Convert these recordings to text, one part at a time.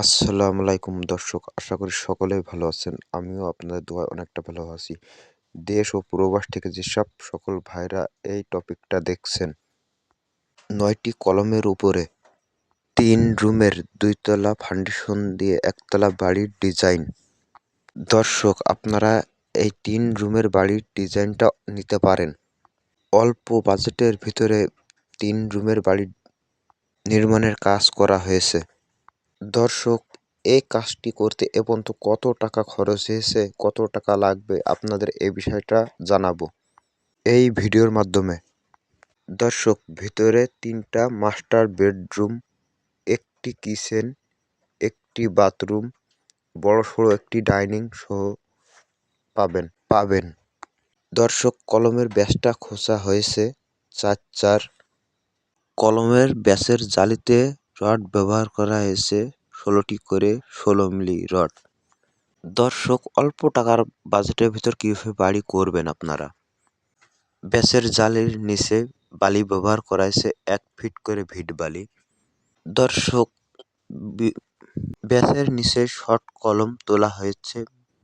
আসসালামু আলাইকুম দর্শক, আশা করি সকলেই ভালো আছেন। আমিও আপনাদের দোয়ায় অনেকটা ভালো আছি। দেশ ও প্রবাস থেকে যেসব সকল ভাইরা এই টপিকটা দেখছেন, নয়টি কলমের উপরে তিন রুমের দুইতলা ফাউন্ডেশন দিয়ে একতলা বাড়ির ডিজাইন। দর্শক, আপনারা এই তিন রুমের বাড়ির ডিজাইনটা নিতে পারেন। অল্প বাজেটের ভিতরে তিন রুমের বাড়ির নির্মাণের কাজ করা হয়েছে। দর্শক এই কাজটি করতে এ পর্যন্ত কত টাকা খরচ হয়েছে, কত টাকা লাগবে, আপনাদের এই বিষয়টা জানাব। এই ভিডিওর মাধ্যমে। দর্শক, ভিতরে তিনটা মাস্টার বেডরুম, একটি কিচেন, একটি বাথরুম, বড় সড়ো একটি ডাইনিং সহ পাবেন পাবেন। দর্শক, কলমের ব্যাসটা খোঁচা হয়েছে, চার চার। কলমের ব্যাসের জালিতে রড ব্যবহার করা হয়েছে ষোলোটি করে ষোলো মিলি রড। দর্শক, অল্প টাকার বাজেটের ভিতর কীভাবে বাড়ি করবেন আপনারা? ব্যাসের জালের নিচে বালি ব্যবহার করা হয়েছে, এক ফিট করে ভিট বালি। দর্শক ব্যাসের নিচে শর্ট কলম তোলা হয়েছে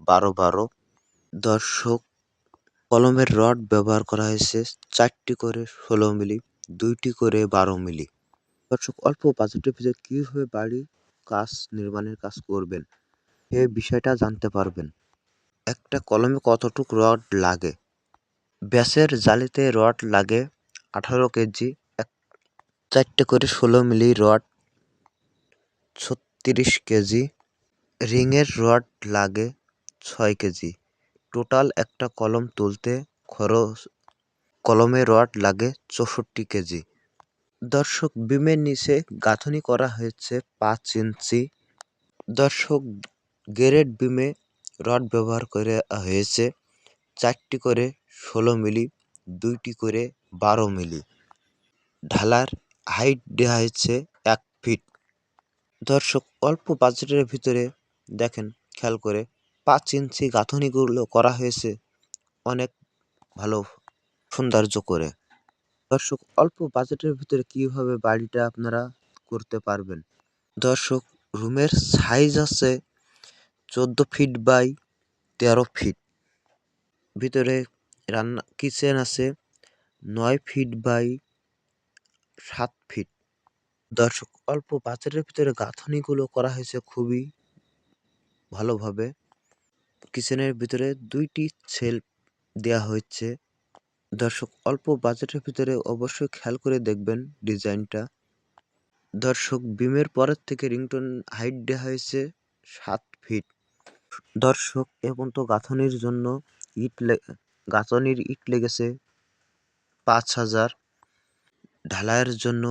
বারো বারো। দর্শক, কলমের রড ব্যবহার করা হয়েছে চারটি করে ষোলো মিলি, দুইটি করে বারো মিলি। দর্শক, অল্প বাজেটের ভিতরে কীভাবে বাড়ি কাজ, নির্মাণের কাজ করবেন এই বিষয়টা জানতে পারবেন। একটা কলমে কতটুক রড লাগে? ব্যাসের জালিতে রড লাগে আঠারো কেজি, এক, চারটে করে ষোলো মিলি রড, ছত্রিশ কেজি। রিংয়ের রড লাগে ছয় কেজি। টোটাল একটা কলম তুলতে খরচ, কলমে রড লাগে চৌষট্টি কেজি। দর্শক বিমের নিচে গাঁথনি করা হয়েছে পাঁচ ইঞ্চি। দর্শক গ্রেড বিমে রড ব্যবহার করে হয়েছে চারটি করে ষোলো মিলি, দুইটি করে বারো মিলি। ঢালার হাইট দেওয়া হয়েছে এক ফিট। দর্শক অল্প বাজেটের ভিতরে দেখেন, খেয়াল করে পাঁচ ইঞ্চি গাঁথনিগুলো করা হয়েছে। অনেক ভালো সৌন্দর্য করে। দর্শক, অল্প বাজেটের ভিতরে কীভাবে বাড়িটা আপনারা করতে পারবেন? দর্শক, রুমের সাইজ আছে চোদ্দ ফিট বাই তেরো ফিট ভিতরে রান্না কিচেন আছে নয় ফিট বাই সাত ফিট দর্শক, অল্প বাজেটের ভিতরে গাঁথনিগুলো করা হয়েছে খুবই ভালোভাবে। কিচেনের ভিতরে দুইটি সেল দেওয়া হয়েছে। দর্শক, অল্প বাজেটের ভিতরে অবশ্যই খেয়াল করে দেখবেন ডিজাইনটা। দর্শক, বিমের পরের থেকে রিংটোন হাইট দেওয়া হয়েছে সাত ফিট। দর্শক এবং তো গাঁথনির জন্য ইট গাঁথনির ইট লেগেছে পাঁচ হাজার। ঢালাইয়ের জন্য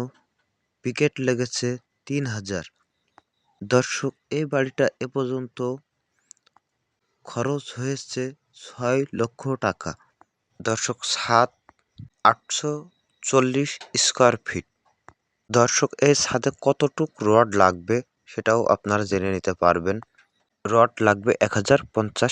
পিকেট লেগেছে তিন হাজার। দর্শক, এই বাড়িটা এ পর্যন্ত খরচ হয়েছে ছয় লক্ষ টাকা। দর্শক সাত আটশো চল্লিশ স্কোয়ার ফিট। দর্শক, এই ছাদে কতটুক রড লাগবে সেটাও আপনারা জেনে নিতে পারবেন। রড লাগবে এক হাজার পঞ্চাশ